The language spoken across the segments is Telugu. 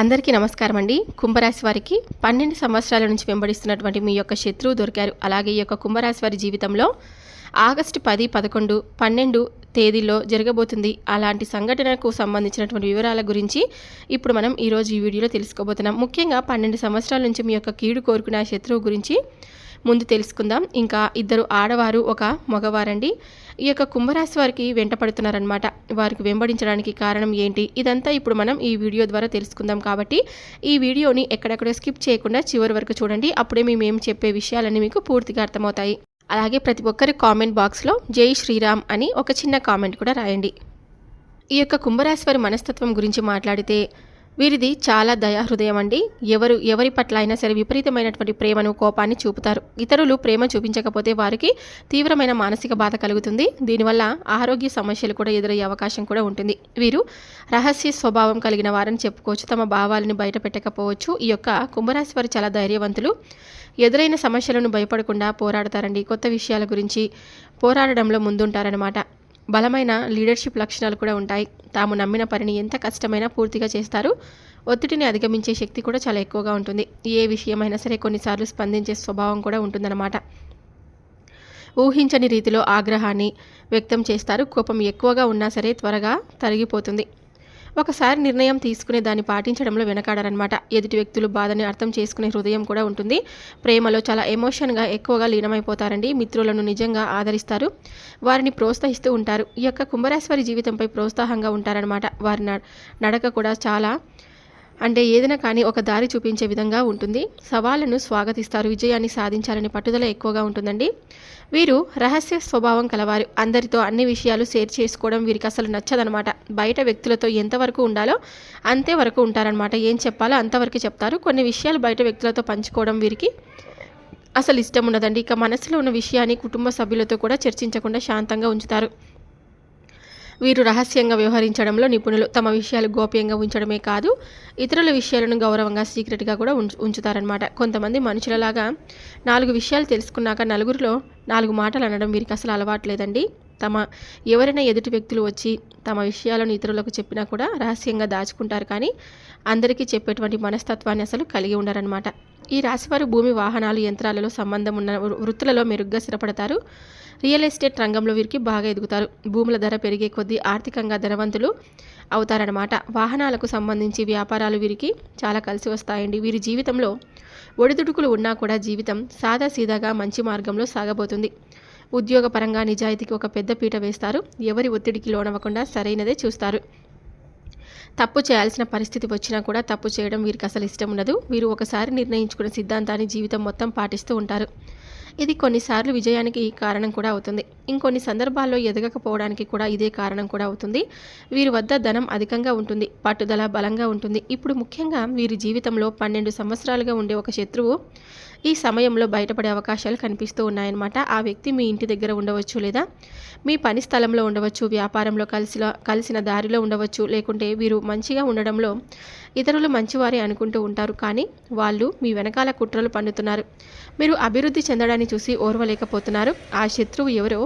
అందరికీ నమస్కారం అండి. కుంభరాశి వారికి పన్నెండు సంవత్సరాల నుంచి వెంబడిస్తున్నటువంటి మీ యొక్క శత్రువు దొరికారు. అలాగే ఈ యొక్క కుంభరాశి వారి జీవితంలో ఆగస్టు పది పదకొండు పన్నెండు తేదీల్లో జరగబోతుంది. అలాంటి సంఘటనకు సంబంధించినటువంటి వివరాల గురించి ఇప్పుడు మనం ఈరోజు ఈ వీడియోలో తెలుసుకోబోతున్నాం. ముఖ్యంగా పన్నెండు సంవత్సరాల నుంచి మీ యొక్క కీడు కోరుకున్న శత్రువు గురించి ముందు తెలుసుకుందాం. ఇంకా ఇద్దరు ఆడవారు ఒక మగవారండి. ఈ యొక్క కుంభరాశి వారికి వెంట పడుతున్నారనమాట వారికి వెంబడించడానికి కారణం ఏంటి? ఇదంతా ఇప్పుడు మనం ఈ వీడియో ద్వారా తెలుసుకుందాం కాబట్టి ఈ వీడియోని ఎక్కడెక్కడ స్కిప్ చేయకుండా చివరి వరకు చూడండి. అప్పుడే మేము ఏం చెప్పే విషయాలన్నీ మీకు పూర్తిగా అర్థమవుతాయి. అలాగే ప్రతి ఒక్కరి కామెంట్ బాక్స్లో జై శ్రీరామ్ అని ఒక చిన్న కామెంట్ కూడా రాయండి. ఈ యొక్క కుంభరాశి వారి మనస్తత్వం గురించి మాట్లాడితే వీరిది చాలా దయాహృదయం అండి. ఎవరు ఎవరి పట్ల అయినా సరే విపరీతమైనటువంటి ప్రేమను కోపాన్ని చూపుతారు. ఇతరులు ప్రేమ చూపించకపోతే వారికి తీవ్రమైన మానసిక బాధ కలుగుతుంది. దీనివల్ల ఆరోగ్య సమస్యలు కూడా ఎదురయ్యే అవకాశం కూడా ఉంటుంది. వీరు రహస్య స్వభావం కలిగిన వారని చెప్పుకోవచ్చు. తమ భావాలను బయట పెట్టకపోవచ్చు ఈ యొక్క కుంభరాశి వారు చాలా ధైర్యవంతులు. ఎదురైన సమస్యలను భయపడకుండా పోరాడతారండి. కొత్త విషయాల గురించి పోరాడడంలో ముందుంటారనమాట బలమైన లీడర్షిప్ లక్షణాలు కూడా ఉంటాయి. తాము నమ్మిన పనిని ఎంత కష్టమైనా పూర్తిగా చేస్తారు. ఒత్తిడిని అధిగమించే శక్తి కూడా చాలా ఎక్కువగా ఉంటుంది. ఏ విషయమైనా సరే కొన్నిసార్లు స్పందించే స్వభావం కూడా ఉంటుందన్నమాట. ఊహించని రీతిలో ఆగ్రహాన్ని వ్యక్తం చేస్తారు. కోపం ఎక్కువగా ఉన్నా సరే త్వరగా తరిగిపోతుంది. ఒకసారి నిర్ణయం తీసుకునే దాన్ని పాటించడంలో వెనకాడారనమాట ఎదుటి వ్యక్తులు బాధని అర్థం చేసుకునే హృదయం కూడా ఉంటుంది. ప్రేమలో చాలా ఎమోషన్గా ఎక్కువగా లీనమైపోతారండి. మిత్రులను నిజంగా ఆదరిస్తారు. వారిని ప్రోత్సహిస్తూ ఉంటారు. ఈ యొక్క కుంభరాశి జీవితంపై ప్రోత్సాహంగా ఉంటారనమాట వారి నడక కూడా చాలా అంటే ఏదైనా కానీ ఒక దారి చూపించే విధంగా ఉంటుంది. సవాళ్ళను స్వాగతిస్తారు. విజయాన్ని సాధించాలని పట్టుదల ఎక్కువగా ఉంటుందండి. వీరు రహస్య స్వభావం కలవారు. అందరితో అన్ని విషయాలు షేర్ చేసుకోవడం వీరికి అసలు నచ్చదనమాట. బయట వ్యక్తులతో ఎంతవరకు ఉండాలో అంతే వరకు ఉంటారనమాట. ఏం చెప్పాలో అంతవరకు చెప్తారు. కొన్ని విషయాలు బయట వ్యక్తులతో పంచుకోవడం వీరికి అసలు ఇష్టం ఉండదండి. ఇక మనసులో ఉన్న విషయాన్ని కుటుంబ సభ్యులతో కూడా చర్చించకుండా శాంతంగా ఉంచుతారు. వీరు రహస్యంగా వ్యవహరించడంలో నిపుణులు తమ విషయాలు గోప్యంగా ఉంచడమే కాదు ఇతరుల విషయాలను గౌరవంగా సీక్రెట్గా కూడా ఉంచుతారనమాట కొంతమంది మనుషులలాగా నాలుగు విషయాలు తెలుసుకున్నాక నలుగురిలో నాలుగు మాటలు అనడం వీరికి అసలు అలవాట్లేదండి తమ ఎవరైనా ఎదుటి వ్యక్తులు వచ్చి తమ విషయాలను ఇతరులకు చెప్పినా కూడా రహస్యంగా దాచుకుంటారు కానీ అందరికీ చెప్పేటువంటి మనస్తత్వాన్ని అసలు కలిగి ఉండరనమాట ఈ రాశివారు భూమి వాహనాలు యంత్రాలలో సంబంధం ఉన్న వృత్తులలో మెరుగ్గా స్థిరపడతారు. రియల్ ఎస్టేట్ రంగంలో వీరికి బాగా ఎదుగుతారు. భూముల ధర పెరిగే కొద్దీ ఆర్థికంగా ధనవంతులు అవుతారనమాట వాహనాలకు సంబంధించి వ్యాపారాలు వీరికి చాలా కలిసి వస్తాయండి. వీరి జీవితంలో ఒడిదుడుకులు ఉన్నా కూడా జీవితం సాదాసీదాగా మంచి మార్గంలో సాగబోతుంది. ఉద్యోగపరంగా నిజాయితీకి ఒక పెద్ద పీట వేస్తారు. ఎవరి ఒత్తిడికి లోనవ్వకుండా సరైనదే చూస్తారు. తప్పు చేయాల్సిన పరిస్థితి వచ్చినా కూడా తప్పు చేయడం వీరికి అసలు ఇష్టం ఉండదు. వీరు ఒకసారి నిర్ణయించుకున్న సిద్ధాంతాన్ని జీవితం మొత్తం పాటిస్తూ ఉంటారు. ఇది కొన్నిసార్లు విజయానికి కారణం కూడా అవుతుంది. ఇంకొన్ని సందర్భాల్లో ఎదగకపోవడానికి కూడా ఇదే కారణం కూడా అవుతుంది. వీరి వద్ద ధనం అధికంగా ఉంటుంది పట్టుదల బలంగా ఉంటుంది. ఇప్పుడు ముఖ్యంగా వీరి జీవితంలో పన్నెండు సంవత్సరాలుగా ఉండే ఒక శత్రువు ఈ సమయంలో బయటపడే అవకాశాలు కనిపిస్తూ ఉన్నాయన్నమాట. ఆ వ్యక్తి మీ ఇంటి దగ్గర ఉండవచ్చు లేదా మీ పని స్థలంలో ఉండవచ్చు వ్యాపారంలో కలిసిన కలిసిన దారిలో ఉండవచ్చు. లేకుంటే వీరు మంచిగా ఉండడంలో ఇతరులు మంచివారే అనుకుంటూ ఉంటారు కానీ వాళ్ళు మీ వెనకాల కుట్రలు పండుతున్నారు మీరు అభివృద్ధి చెందడాన్ని చూసి ఓర్వలేకపోతున్నారు. ఆ శత్రువు ఎవరో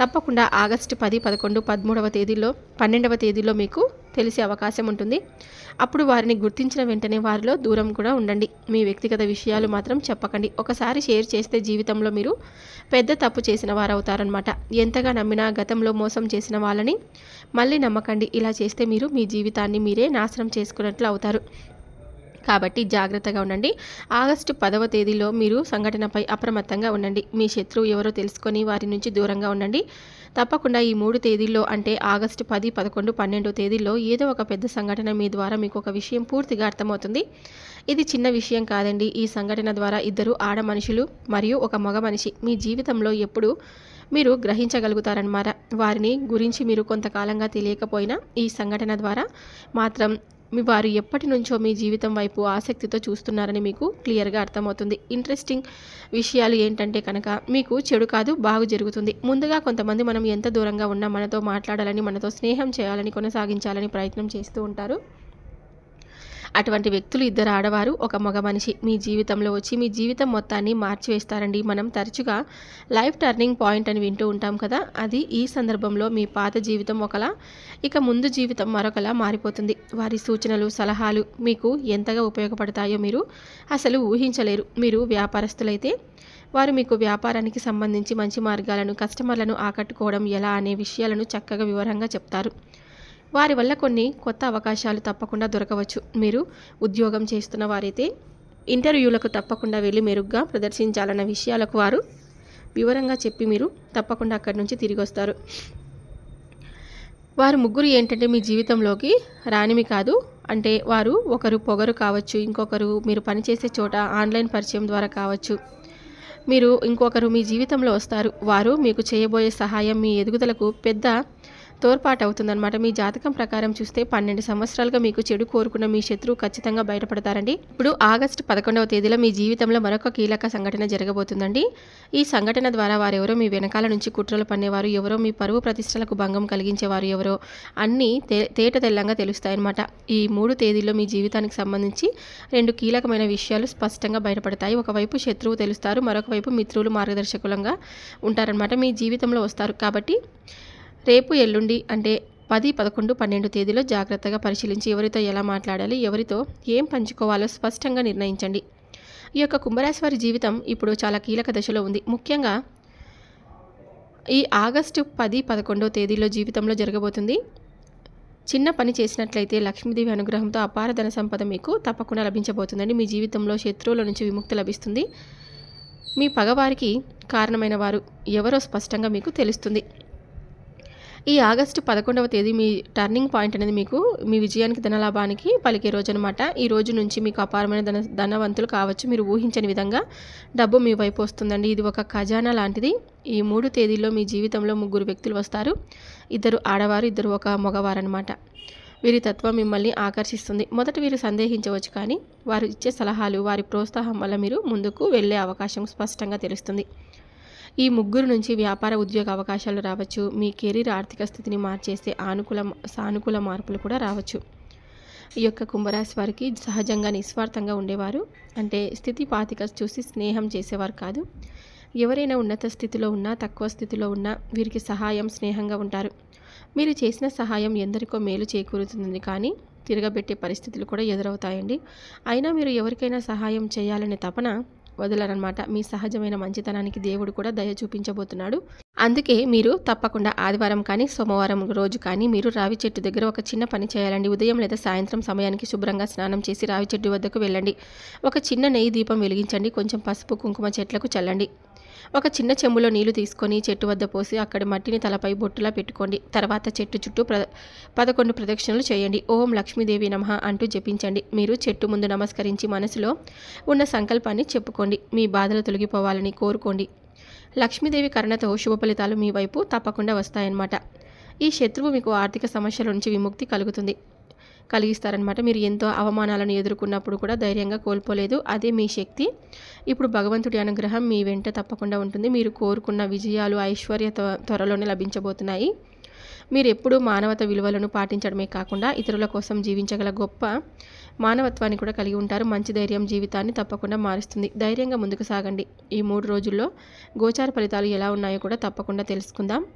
తప్పకుండా ఆగస్టు పది పదకొండు పదమూడవ తేదీలో పన్నెండవ తేదీలో మీకు తెలిసే అవకాశం ఉంటుంది. అప్పుడు వారిని గుర్తించిన వెంటనే వారిలో దూరం కూడా ఉండండి. మీ వ్యక్తిగత విషయాలు మాత్రం చెప్పకండి. ఒకసారి షేర్ చేస్తే జీవితంలో మీరు పెద్ద తప్పు చేసిన వారు అవుతారనమాట ఎంతగా నమ్మినా గతంలో మోసం చేసిన వాళ్ళని మళ్ళీ నమ్మకండి. ఇలా చేస్తే మీరు మీ జీవితాన్ని మీరే నాశనం చేసుకున్నట్లు అవుతారు. కాబట్టి జాగ్రత్తగా ఉండండి. ఆగస్టు పదవ తేదీలో మీరు సంఘటనపై అప్రమత్తంగా ఉండండి. మీ శత్రువు ఎవరో తెలుసుకొని వారి నుంచి దూరంగా ఉండండి. తప్పకుండా ఈ మూడు తేదీల్లో అంటే ఆగస్టు పది పదకొండు పన్నెండో తేదీల్లో ఏదో ఒక పెద్ద సంఘటన మీ ద్వారా మీకు ఒక విషయం పూర్తిగా అర్థమవుతుంది. ఇది చిన్న విషయం కాదండి. ఈ సంఘటన ద్వారా ఇద్దరు ఆడ మనుషులు మరియు ఒక మగ మనిషి మీ జీవితంలో ఎప్పుడు మీరు గ్రహించగలుగుతారన్నమాట. వారిని గురించి మీరు కొంతకాలంగా తెలియకపోయినా ఈ సంఘటన ద్వారా మాత్రం మీ వారు ఎప్పటి నుంచో మీ జీవితం వైపు ఆసక్తితో చూస్తున్నారని మీకు క్లియర్గా అర్థమవుతుంది. ఇంట్రెస్టింగ్ విషయాలు ఏంటంటే కనుక మీకు చెడు కాదు బాగు జరుగుతుంది. ముందుగా కొంతమంది మనం ఎంత దూరంగా ఉన్నా మనతో మాట్లాడాలని మనతో స్నేహం చేయాలని కొనసాగించాలని ప్రయత్నం చేస్తూ ఉంటారు. అటువంటి వ్యక్తులు ఇద్దరు ఆడవారు ఒక మగ మనిషి. మీ జీవితంలో వచ్చి మీ జీవితం మొత్తాన్ని మార్చివేస్తారండి. మనం తరచుగా లైఫ్ టర్నింగ్ పాయింట్ అని వింటూ ఉంటాం కదా. అది ఈ సందర్భంలో మీ పాత జీవితం ఒకలా ఇక ముందు జీవితం మరొకలా మారిపోతుంది. వారి సూచనలు సలహాలు మీకు ఎంతగా ఉపయోగపడతాయో మీరు అసలు ఊహించలేరు. మీరు వ్యాపారస్తులైతే వారు మీకు వ్యాపారానికి సంబంధించి మంచి మార్గాలను కస్టమర్లను ఆకట్టుకోవడం ఎలా అనే విషయాలను చక్కగా వివరంగా చెప్తారు. వారి వల్ల కొన్ని కొత్త అవకాశాలు తప్పకుండా దొరకవచ్చు. మీరు ఉద్యోగం చేస్తున్న వారైతే ఇంటర్వ్యూలకు తప్పకుండా వెళ్ళి మెరుగ్గా ప్రదర్శించాలన్న విషయాలకు వారు వివరంగా చెప్పి మీరు తప్పకుండా అక్కడి నుంచి తిరిగి వస్తారు. వారు ముగ్గురు ఏంటంటే మీ జీవితంలోకి రానిమి కాదు. అంటే వారు ఒకరు పొగరు కావచ్చు ఇంకొకరు మీరు పనిచేసే చోట ఆన్లైన్ పరిచయం ద్వారా కావచ్చు. మీరు ఇంకొకరు మీ జీవితంలో వస్తారు. వారు మీకు చేయబోయే సహాయం మీ ఎదుగుదలకు పెద్ద తోడ్పాటు అవుతుందన్నమాట మీ జాతకం ప్రకారం చూస్తే పన్నెండు సంవత్సరాలుగా మీకు చెడు కోరుకున్న మీ శత్రువు ఖచ్చితంగా బయటపడతారండి. ఇప్పుడు ఆగస్టు పదకొండవ తేదీలో మీ జీవితంలో మరొక కీలక సంఘటన జరగబోతుందండి. ఈ సంఘటన ద్వారా వారెవరో మీ వెనకాల నుంచి కుట్రలు పన్నేవారు ఎవరో మీ పరువు ప్రతిష్టలకు భంగం కలిగించేవారు ఎవరో అన్నీ తే తేట తెల్లంగా తెలుస్తాయన్నమాట. ఈ మూడు తేదీల్లో మీ జీవితానికి సంబంధించి రెండు కీలకమైన విషయాలు స్పష్టంగా బయటపడతాయి. ఒకవైపు శత్రువు తెలుస్తారు మరొకవైపు మిత్రులు మార్గదర్శకులంగా ఉంటారనమాట మీ జీవితంలో వస్తారు కాబట్టి రేపు ఎల్లుండి అంటే పది పదకొండు పన్నెండు తేదీలో జాగ్రత్తగా పరిశీలించి ఎవరితో ఎలా మాట్లాడాలి ఎవరితో ఏం పంచుకోవాలో స్పష్టంగా నిర్ణయించండి. ఈ యొక్క కుంభరాశి వారి జీవితం ఇప్పుడు చాలా కీలక దశలో ఉంది. ముఖ్యంగా ఈ ఆగస్టు పది పదకొండో తేదీలో జీవితంలో జరగబోతుంది. చిన్న పని చేసినట్లయితే లక్ష్మీదేవి అనుగ్రహంతో అపార ధన సంపద మీకు తప్పకుండా లభించబోతుందండి. మీ జీవితంలో శత్రువుల నుంచి విముక్తి లభిస్తుంది. మీ పగవారికి కారణమైన వారు ఎవరో స్పష్టంగా మీకు తెలుస్తుంది. ఈ ఆగస్టు పదకొండవ తేదీ మీ టర్నింగ్ పాయింట్ అనేది మీకు మీ విజయానికి ధనలాభానికి పలికే రోజు అనమాట ఈ రోజు నుంచి మీకు అపారమైన ధన ధనవంతులు కావచ్చు. మీరు ఊహించని విధంగా డబ్బు మీ వైపు వస్తుందండి. ఇది ఒక ఖజానా లాంటిది. ఈ మూడు తేదీల్లో మీ జీవితంలో ముగ్గురు వ్యక్తులు వస్తారు. ఇద్దరు ఆడవారు ఇద్దరు ఒక మగవారు అనమాట వీరి తత్వం మిమ్మల్ని ఆకర్షిస్తుంది. మొదట వీరు సందేహించవచ్చు కానీ వారు ఇచ్చే సలహాలు వారి ప్రోత్సాహం వల్ల మీరు ముందుకు వెళ్ళే అవకాశం స్పష్టంగా తెలుస్తుంది. ఈ ముగ్గురు నుంచి వ్యాపార ఉద్యోగ అవకాశాలు రావచ్చు. మీ కెరీర్ ఆర్థిక స్థితిని మార్చేస్తే ఆనుకూల సానుకూల మార్పులు కూడా రావచ్చు. ఈ యొక్క కుంభరాశి వారికి సహజంగా నిస్వార్థంగా ఉండేవారు. అంటే స్థితి పాతిక చూసి స్నేహం చేసేవారు కాదు. ఎవరైనా ఉన్నత స్థితిలో ఉన్నా తక్కువ స్థితిలో ఉన్నా వీరికి సహాయం స్నేహంగా ఉంటారు. మీరు చేసిన సహాయం ఎందరికో మేలు చేకూరుతుంది కానీ తిరగబెట్టే పరిస్థితులు కూడా ఎదురవుతాయండి. అయినా మీరు ఎవరికైనా సహాయం చేయాలనే తపన వదలరనమాట మీ సహజమైన మంచితనానికి దేవుడు కూడా దయ చూపించబోతున్నాడు. అందుకే మీరు తప్పకుండా ఆదివారం కానీ సోమవారం రోజు కానీ మీరు రావి చెట్టు దగ్గర ఒక చిన్న పని చేయాలండి. ఉదయం లేదా సాయంత్రం సమయానికి శుభ్రంగా స్నానం చేసి రావి చెట్టు వద్దకు వెళ్ళండి. ఒక చిన్న నెయ్యి దీపం వెలిగించండి. కొంచెం పసుపు కుంకుమ చెట్లకు చల్లండి. ఒక చిన్న చెంబులో నీళ్ళు తీసుకొని చెట్టు వద్ద పోసి అక్కడి మట్టిని తలపై బొట్టులా పెట్టుకోండి. తర్వాత చెట్టు చుట్టూ ప్ర పదకొండు ప్రదక్షిణలు చేయండి. ఓం లక్ష్మీదేవి నమః అంటూ జపించండి. మీరు చెట్టు ముందు నమస్కరించి మనసులో ఉన్న సంకల్పాన్ని చెప్పుకోండి. మీ బాధలు తొలగిపోవాలని కోరుకోండి. లక్ష్మీదేవి కరుణతో శుభ ఫలితాలు మీ వైపు తప్పకుండా వస్తాయన్నమాట. ఈ శత్రువు మీకు ఆర్థిక సమస్యల నుంచి విముక్తి కలుగుతుంది. కలిగిస్తారనమాట మీరు ఎంతో అవమానాలను ఎదుర్కొన్నప్పుడు కూడా ధైర్యంగా కోల్పోలేదు. అదే మీ శక్తి. ఇప్పుడు భగవంతుడి అనుగ్రహం మీ వెంట తప్పకుండా ఉంటుంది. మీరు కోరుకున్న విజయాలు ఐశ్వర్య త్వరలోనే లభించబోతున్నాయి. మీరు ఎప్పుడూ మానవత విలువలను పాటించడమే కాకుండా ఇతరుల కోసం జీవించగల గొప్ప మానవత్వాన్ని కూడా కలిగి ఉంటారు. మంచి ధైర్యం జీవితాన్ని తప్పకుండా మారుస్తుంది. ధైర్యంగా ముందుకు సాగండి. ఈ మూడు రోజుల్లో గోచార ఫలితాలు ఎలా ఉన్నాయో కూడా తప్పకుండా తెలుసుకుందాం.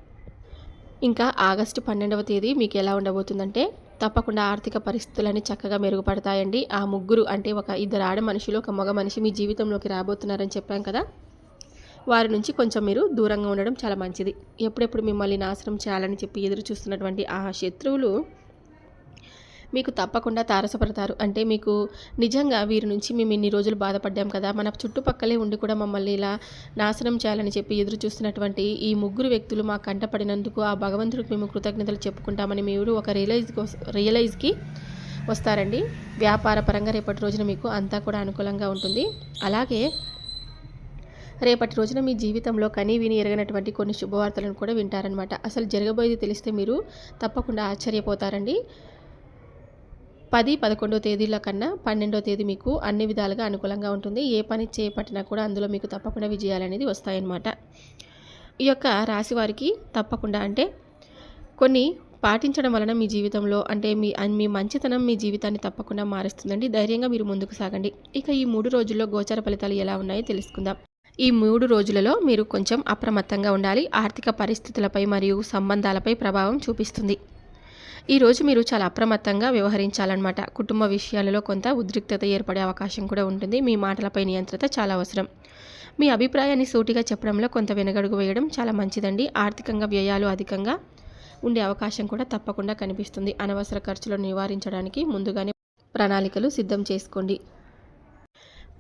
ఇంకా ఆగస్టు పన్నెండవ తేదీ మీకు ఎలా ఉండబోతుందంటే తప్పకుండా ఆర్థిక పరిస్థితులని చక్కగా మెరుగుపడతాయండి. ఆ ముగ్గురు అంటే ఒక ఇద్దరు ఆడ మనుషులు ఒక మగ మనిషి మీ జీవితంలోకి రాబోతున్నారని చెప్పాం కదా. వారి నుంచి కొంచెం మీరు దూరంగా ఉండడం చాలా మంచిది. ఎప్పుడెప్పుడు మిమ్మల్ని నాశనం చేయాలని చెప్పి ఎదురు చూస్తున్నటువంటి ఆ శత్రువులు మీకు తప్పకుండా తారసపడతారు. అంటే మీకు నిజంగా వీరి నుంచి మేము ఇన్ని రోజులు బాధపడ్డాం కదా మన చుట్టుపక్కలే ఉండి కూడా మమ్మల్ని ఇలా నాశనం చేయాలని చెప్పి ఎదురు చూస్తున్నటువంటి ఈ ముగ్గురు వ్యక్తులు మా కంటపడినందుకు ఆ భగవంతుడికి మేము కృతజ్ఞతలు చెప్పుకుంటామని మీరు ఒక రియలైజ్ రియలైజ్కి వస్తారండి. వ్యాపార పరంగా రేపటి రోజున మీకు అంతా కూడా అనుకూలంగా ఉంటుంది. అలాగే రేపటి రోజున మీ జీవితంలో కనీ విని ఎరగనటువంటి కొన్ని శుభవార్తలను కూడా వింటారనమాట అసలు జరగబోయేది తెలిస్తే మీరు తప్పకుండా ఆశ్చర్యపోతారండి. పది పదకొండో తేదీల కన్నా పన్నెండో తేదీ మీకు అన్ని విధాలుగా అనుకూలంగా ఉంటుంది. ఏ పని చేపట్టినా కూడా అందులో మీకు తప్పకుండా విజయాలు అనేది వస్తాయన్నమాట. ఈ యొక్క రాశి వారికి తప్పకుండా అంటే కొన్ని పాటించడం వలన మీ జీవితంలో అంటే మీ మీ మంచితనం మీ జీవితాన్ని తప్పకుండా మారుస్తుందండి. ధైర్యంగా మీరు ముందుకు సాగండి. ఇక ఈ మూడు రోజుల్లో గోచార ఫలితాలు ఎలా ఉన్నాయో తెలుసుకుందాం. ఈ మూడు రోజులలో మీరు కొంచెం అప్రమత్తంగా ఉండాలి. ఆర్థిక పరిస్థితులపై మరియు సంబంధాలపై ప్రభావం చూపిస్తుంది. ఈరోజు మీరు చాలా అప్రమత్తంగా వ్యవహరించాలన్నమాట. కుటుంబ విషయాలలో కొంత ఉద్రిక్తత ఏర్పడే అవకాశం కూడా ఉంటుంది. మీ మాటలపై నియంత్రత చాలా అవసరం. మీ అభిప్రాయాన్ని సూటిగా చెప్పడంలో కొంత వెనగడుగు వేయడం చాలా మంచిదండి. ఆర్థికంగా వ్యయాలు అధికంగా ఉండే అవకాశం కూడా తప్పకుండా కనిపిస్తుంది. అనవసర ఖర్చులను నివారించడానికి ముందుగానే ప్రణాళికలు సిద్ధం చేసుకోండి.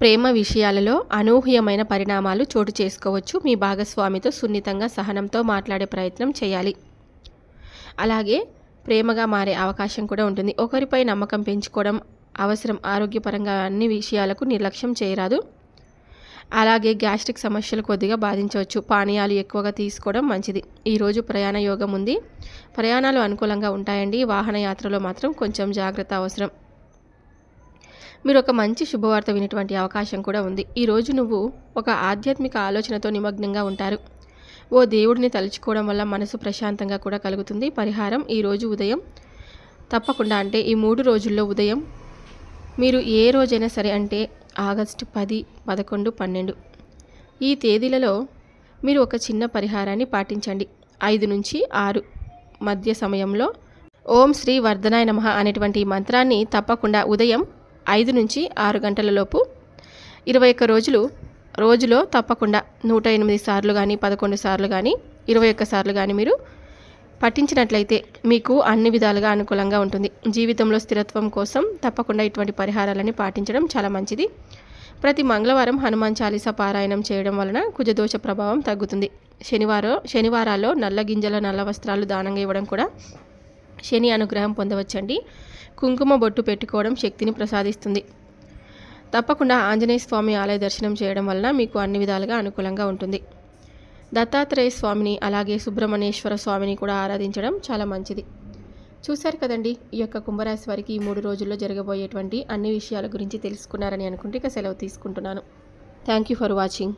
ప్రేమ విషయాలలో అనూహ్యమైన పరిణామాలు చోటు చేసుకోవచ్చు. మీ భాగస్వామితో సున్నితంగా సహనంతో మాట్లాడే ప్రయత్నం చేయాలి. అలాగే ప్రేమగా మారే అవకాశం కూడా ఉంటుంది. ఒకరిపై నమ్మకం పెంచుకోవడం అవసరం. ఆరోగ్యపరంగా అన్ని విషయాలకు నిర్లక్ష్యం చేయరాదు. అలాగే గ్యాస్ట్రిక్ సమస్యలు కొద్దిగా బాధించవచ్చు. పానీయాలు ఎక్కువగా తీసుకోవడం మంచిది. ఈరోజు ప్రయాణ యోగం ఉంది. ప్రయాణాలు అనుకూలంగా ఉంటాయండి. వాహన యాత్రలో మాత్రం కొంచెం జాగ్రత్త అవసరం. మీరు ఒక మంచి శుభవార్త వినేటువంటి అవకాశం కూడా ఉంది. ఈరోజు నువ్వు ఒక ఆధ్యాత్మిక ఆలోచనతో నిమగ్నంగా ఉంటారు. ఓ దేవుడిని తలుచుకోవడం వల్ల మనసు ప్రశాంతంగా కూడా కలుగుతుంది. పరిహారం ఈరోజు ఉదయం. తప్పకుండా అంటే ఈ మూడు రోజుల్లో ఉదయం. మీరు ఏ రోజైనా సరే అంటే ఆగస్టు పది పదకొండు పన్నెండు. ఈ తేదీలలో మీరు ఒక చిన్న పరిహారాన్ని పాటించండి. ఐదు నుంచి ఆరు మధ్య సమయంలో ఓం శ్రీ వర్ధనాయ నమ అనేటువంటి ఈ మంత్రాన్ని తప్పకుండా ఉదయం ఐదు నుంచి ఆరు గంటలలోపు ఇరవై ఒక్క రోజులు రోజులో తప్పకుండా నూట ఎనిమిది సార్లు కానీ పదకొండు సార్లు కానీ ఇరవై ఒక్క సార్లు కానీ మీరు పఠించినట్లయితే మీకు అన్ని విధాలుగా అనుకూలంగా ఉంటుంది. జీవితంలో స్థిరత్వం కోసం తప్పకుండా ఇటువంటి పరిహారాలని పాటించడం చాలా మంచిది. ప్రతి మంగళవారం హనుమాన్ చాలీసా పారాయణం చేయడం వలన కుజదోష ప్రభావం తగ్గుతుంది. శనివారం శనివారాల్లో నల్ల గింజల నల్ల వస్త్రాలు దానంగా ఇవ్వడం కూడా శని అనుగ్రహం పొందవచ్చండి. కుంకుమ బొట్టు పెట్టుకోవడం శక్తిని ప్రసాదిస్తుంది. తప్పకుండా ఆంజనేయ స్వామి ఆలయ దర్శనం చేయడం వలన మీకు అన్ని విధాలుగా అనుకూలంగా ఉంటుంది. దత్తాత్రేయ స్వామిని అలాగే సుబ్రహ్మణ్యేశ్వర స్వామిని కూడా ఆరాధించడం చాలా మంచిది. చూశారు కదండి ఈ యొక్క కుంభరాశి వారికి ఈ మూడు రోజుల్లో జరగబోయేటువంటి అన్ని విషయాల గురించి తెలుసుకున్నారని అనుకుంటే ఇక సెలవు తీసుకుంటున్నాను. Thank you for watching